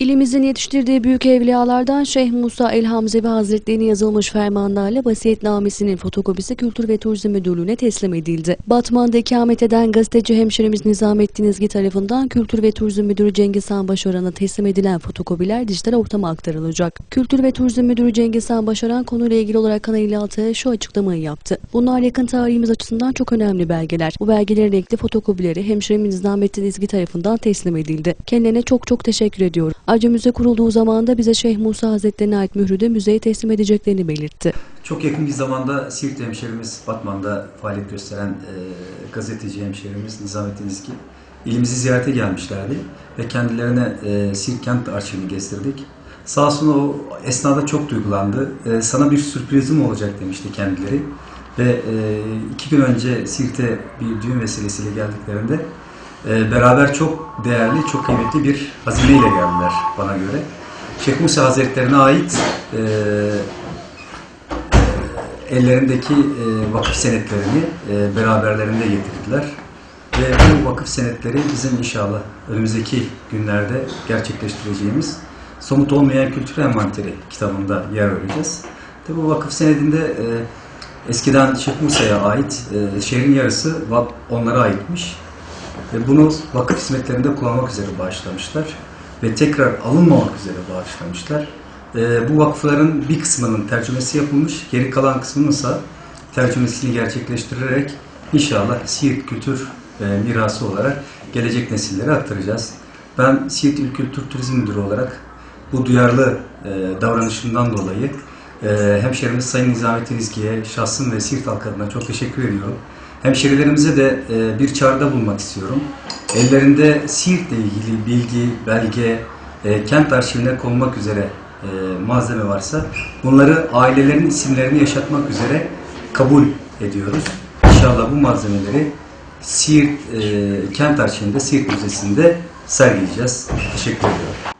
İlimizin yetiştirdiği büyük evliyalardan Şeyh Musa El Hamzevi Hazretleri'ne yazılmış fermanlarla vasiyetnamesinin fotokopisi Kültür ve Turizm Müdürlüğü'ne teslim edildi. Batman'da ikamet eden gazeteci hemşerimiz Nizamettin İzgi tarafından Kültür ve Turizm Müdürü Cengiz Han Başaran'a teslim edilen fotokopiler dijital ortama aktarılacak. Kültür ve Turizm Müdürü Cengiz Han Başaran konuyla ilgili olarak Kanal 56'ya şu açıklamayı yaptı. Bunlar yakın tarihimiz açısından çok önemli belgeler. Bu belgelerin renkli fotokopileri hemşerimiz Nizamettin İzgi tarafından teslim edildi. Kendilerine çok çok teşekkür ediyorum. Ayrıca müze kurulduğu zaman da bize Şeyh Musa Hazretleri'ne ait mührü de müzeye teslim edeceklerini belirtti. Çok yakın bir zamanda Siirt hemşerimiz Batman'da faaliyet gösteren e, gazeteci hemşerimiz Nizamettin İzgi ilimizi ziyarete gelmişlerdi ve kendilerine e, Siirt Kent Arşivini gezdirdik. Sağ olsun o esnada çok duygulandı. E, sana bir sürprizim olacak demişti kendileri. Ve e, iki gün önce Siirt'e bir düğün vesilesiyle geldiklerinde e, beraber çok değerli, çok kıymetli bir hazineyle geldiler bana göre. Şeyh Musa Hazretlerine ait e, ellerindeki e, vakıf senetlerini e, beraberlerinde getirdiler. Ve bu vakıf senetleri bizim inşallah önümüzdeki günlerde gerçekleştireceğimiz Somut Olmayan Kültür Envanteri kitabında yer vereceğiz. Tabi bu vakıf senedinde e, eskiden Şeyh Musa'ya ait e, şehrin yarısı onlara aitmiş. Ve bunu vakıf hizmetlerinde kullanmak üzere bağışlamışlar. Ve tekrar alınmamak üzere bağışlamışlar. Ee, bu vakıfların bir kısmının tercümesi yapılmış, geri kalan kısmının ise tercümesini gerçekleştirerek inşallah Siirt kültür e, mirası olarak gelecek nesillere aktaracağız. Ben Siirt İl Turizm Müdürü olarak bu duyarlı e, davranışından dolayı e, hemşerimiz Sayın Nizamettin İzgi'ye şahsım ve Siirt halkı adına çok teşekkür ediyorum. Hemşerilerimize de e, bir çağrıda bulunmak istiyorum. Ellerinde Siirt'le ilgili bilgi, belge, e, kent arşivine konulmak üzere e, malzeme varsa bunları ailelerin isimlerini yaşatmak üzere kabul ediyoruz. İnşallah bu malzemeleri Siirt Kent Arşivinde, Siirt Müzesi'nde sergileyeceğiz. Teşekkür ediyorum.